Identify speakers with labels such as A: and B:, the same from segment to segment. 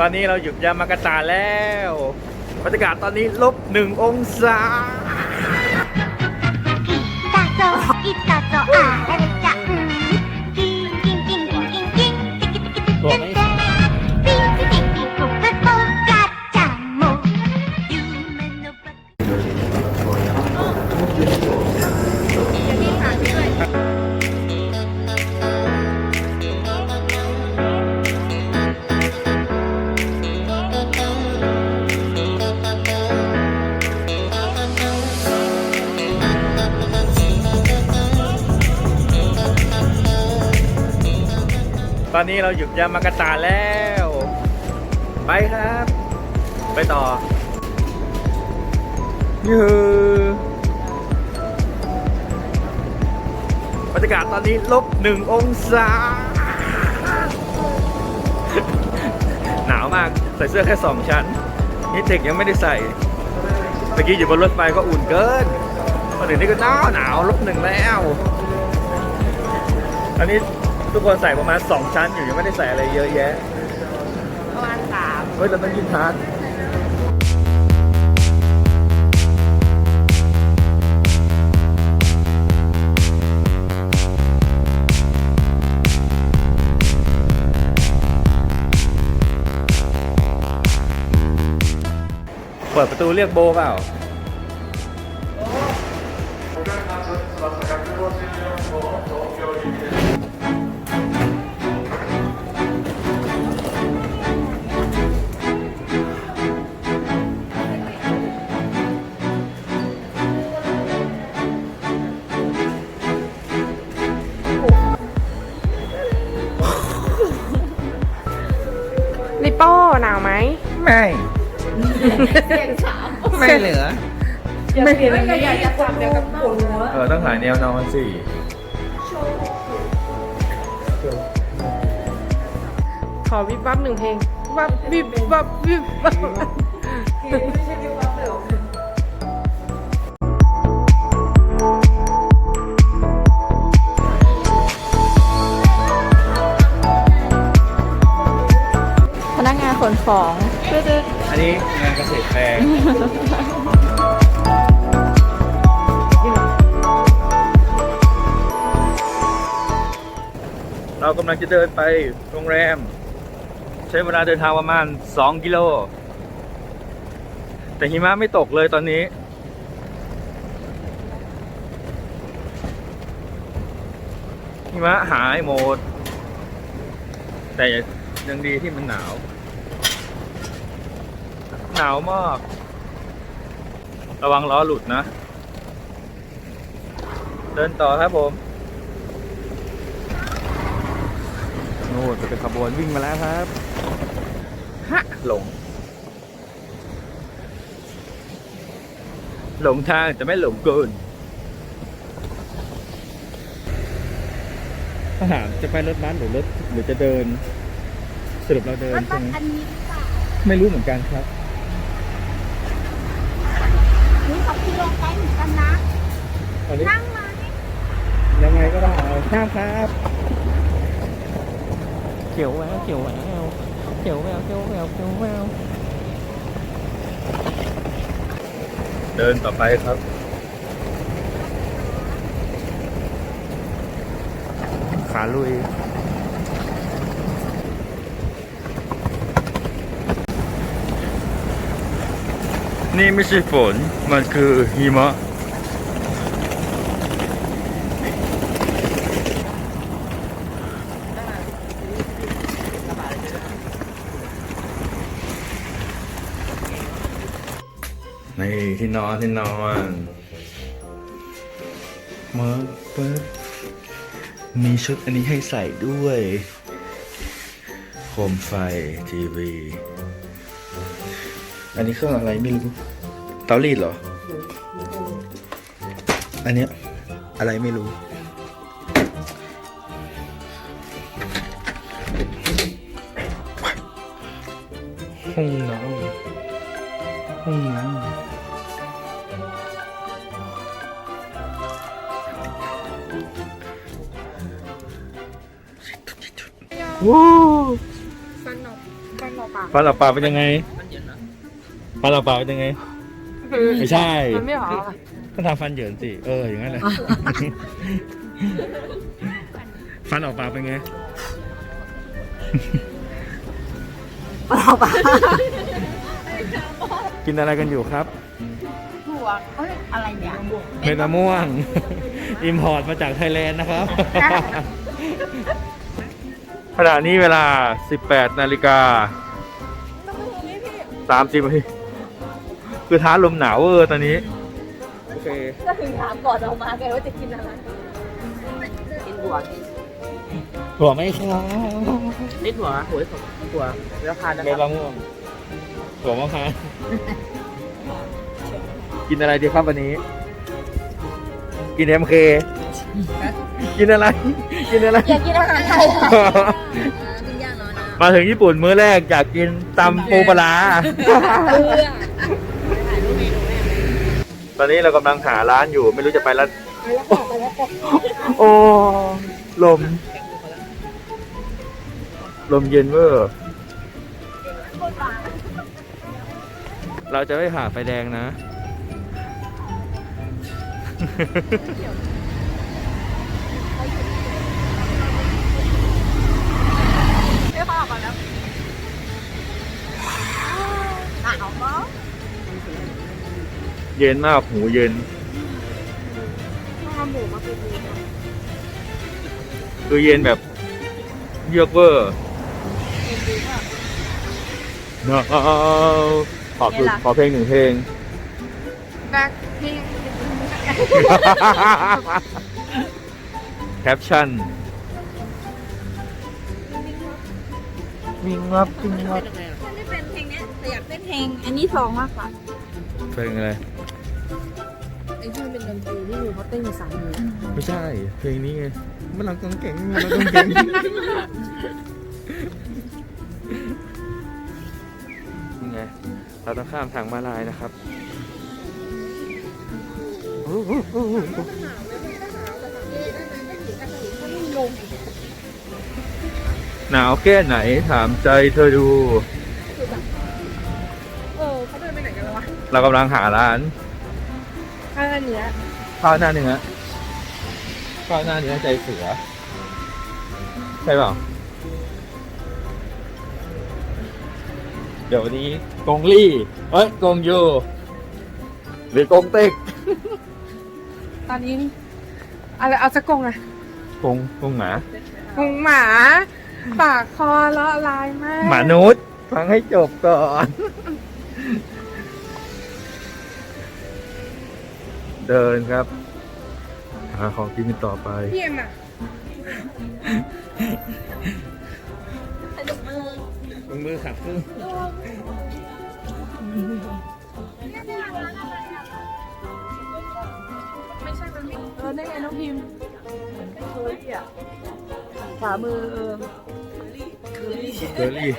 A: ตอนนี้เราหยุดยามากาตาแล้วบรรยากาศตอนนี้ลบหนึ่งองศา
B: อิตาโตอิตาโตอะ
A: ตอนนี้เราอยู่ยามากาตาแล้ว ไปครับ ไปต่อยูบรรยากาศตอนนี้ลบหนึ่งองศา หนาวมากใส่เสื้อแค่สองชั้นนี่เทคยังไม่ได้ใส่เมื่อกี้อยู่บนรถไฟก็อุ่นเกินตอนนี้ก็หนาวหนาวลบหนึ่งแล้ว อันนี้ ทุกคนใส่ประมาณ 2 ชั้นอยู่ยังไม่ได้ใส่อะไรเยอะแยะ
C: ประมาณสาม
A: เฮ้ยเราต้องกินทานเปิดประตูเรียกโบเปล่า
C: เสียงสาม
A: ไม่เหลือ
C: ไม่เห็นเลยอยากจะจับเดียวกับปวดหัว
A: เออต้องถ่ายแนวนอนสิ
C: ขอวิบวับหนึ่งเพลงวับวิบวับวิบวับพนักงานขนของตึ๊ด
A: อันนี้งานเกษตรแปลงเรากำลังจะเดินไปโรงแรม ใช้เวลาเดินทางประมาณ 2 กิโล แต่หิมะไม่ตกเลยตอนนี้ หิมะหายหมด แต่ยังดีที่มันหนาวาวมาก ระวังล้อหลุดนะ เดินต่อครับผมโน่นจะเป็นขบวนวิ่งมาแล้วครับ ฮะหลง หลงทางแต่ไม่หลงเกินทหารจะไปรถบัสหรือรถหรือจะเดินสรุปเราเดิน
B: รถบั
A: ใช่
B: ส
A: ไหม
B: อันนี้หรือเปล่า
A: ไม่รู้เหมือนกันครับ
B: นี่เขาขี่ ลงไปเหมือนกันนะ
A: อันนี้
B: นั่งไหม
A: ยังไงก็ต้องเอาข้ามครับ เขียวแววเขียวแววเขียวแววเขียวแววเขียวแววเดินต่อไปครับขาลุย นี่ไม่ใช่ฝน มันคือหิมะ นี่ที่นอนที่นอนมาเปิดมีชุดอันนี้ให้ใส่ด้วย โคมไฟทีวี อันนี้เครื่องอะไรไม่รู้เตารีดเหรอ อันเนี้ยอะไรไม่รู้ ห้องน้ำห้องน้ำว้าว
C: สนุกสนุกอะ
A: ฟันเปล่าๆเป็นยังไง ฟันเปล่าๆเป็นยังไง ไม่ใช่
C: มันไม่หรออะ
A: ก็ทำฟันเหยินสิ เออ อย่างนั้นแหละฟันออกปากเป็นไงกินอะไรกันอยู่ครับ
D: ถั่วเอ้ยอะไรเนี่ย
A: เม็ดมะม่วง อิมพอร์ตมาจากไทยแลนด์นะครับ ขณะนี้เวลา 18 นาฬิกา30นาที คือท้าลมหนาวเวอร์ตอนนี้ โอเค
D: ก็ถึงถามก่อนออกมาไงว่าจะกินอะไรกินถั่วกิน
A: ถั่วไม่ครับ
D: นี่ถั่วหัวถั่วแล้วทานนะ
A: เม็ด
D: ครั
A: มะ
D: บ
A: ม่วงถั่วมะพร้าวกินอะไรดีครับวันนี้ กินเอ็มเคกินอะไร กินอะไร
D: อยากกินอาหารไทยปิ้งย่างร้อนนะ
A: มาถึงญี่ปุ่นมื้อแรกอยากกินตำปูปลาร้า
D: เพื่อ
A: ตอนนี้เรากำลังหาร้านอยู่ไม่รู้จะไปร้านโอ้ลม ลมเย็นเวอร์เราจะไม่ผ่าไฟแดงนะ
D: ไม่พอก่อนแล้ว
A: เย็นมากหูเย็น
D: เอาหมูมาเป็นดีนะ
A: คือเย็นแบบเยือกเวอร์เนาะขอคือขอเพลงหนึ่งเพลง
C: แบ็คพิง
A: แคปชั่นวิ่งวับวิ่งวับ
D: ไม่เป็นเพลงเนี้ยแต่อยากเต้นเพลงอันนี้ทองมากกว่า
A: เพลงอะไร
C: ไอ้ที่มันเป็นดนตรีที่มีเขาเต้นอยู่สามมือ
A: ไม่ใช่ เพลงนี้ไงมันหลังกังเก่งมันหลังกังเก่งนี่ไงเราต้องข้ามทางมาลายนะครับหนาวแค่ไหนถามใจเธอดู
C: เออเขาเดินไปไหนกันแล้ววะ
A: เรากำลังหาร้าน
C: อันเนี้ย
A: ข้าวหน้าเนื้อข้าวหน้าเนื้อใจเสือ ใช่เปล่า เดี๋ยววันนี้กงลี่ เอ้ยกงยูหรือกงเต็ก
C: ตอนนี้อะไรเอาสักกงอะ
A: กงกงหมา
C: กงหมา ปากคอเลาะลายมาก
A: หมานุษย์ฟังให้จบก่อน เดินครับ หาของกินกันต่อไป
C: พี่เอ็มอะ
D: สนุกมาก
A: มึงมือขับครึ่ง
C: ไม่ใช่มันไม่เออได้ไงน้องพิมพ์
D: เคยอะขวามือเออ
A: เคอรี่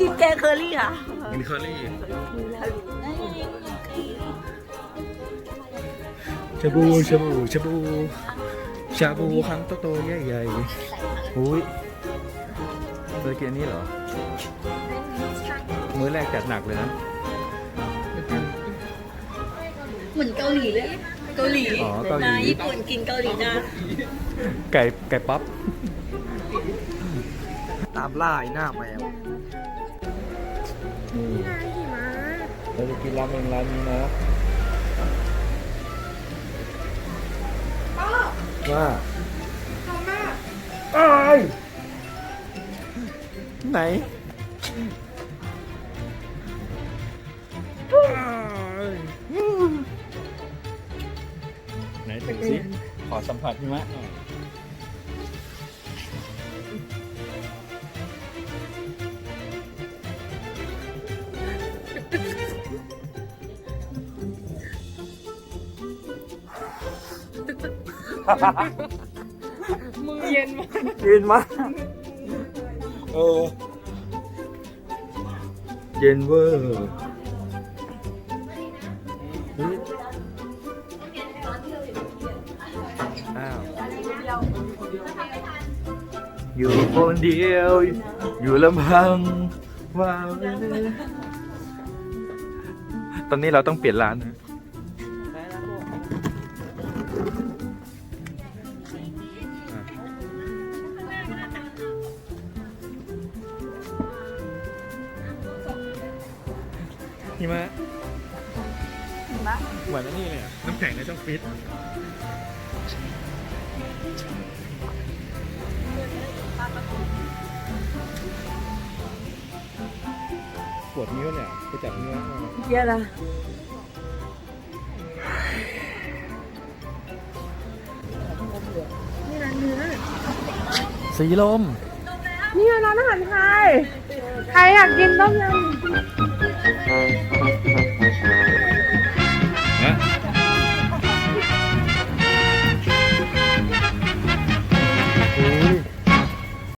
D: กินแกงเคอรี่อะ
A: กินเคอรี่ ชาบูชาบูชาบูชาบูครั้งโตๆใหญ่ๆอุ้ยเคยกินอันนี้เหรอ มื้อแรกจัดหนักเลยนะ
D: เหมือนเกาหลีเลย เกาหลี
A: อ๋อเกาหลี
D: นะญี่ปุ่นกินเกาหลีนะ
A: ไก่ไก่ป๊อป
E: ตามล่าไอ้หน้าแมว
A: นี่
C: นายขี่ม้า
A: เราจะกินราเมงร้านนี้นะ ว่า
C: ทำมาก
A: อ้ายไหนอ้ายไหนถึงสิขอสัมผัสหิมะหน่อย
C: มือเย็นมาก
A: เย็นมากเออเย็นเวอร์อ้าวอยู่คนเดียว อยู่ลำพังว้าวตอนนี้เราต้องเปลี่ยนร้านนะ หิมะเหมือนอันนี่เลยอะน้ำแข็งในช่องฟิตปวดนิ้วเนี่ยไปจับเนื้อมา
D: เยอะละ
A: สีลม
C: นี่ไงร้านอาหารไทย ใครอยากกินต้มยำ Thank you.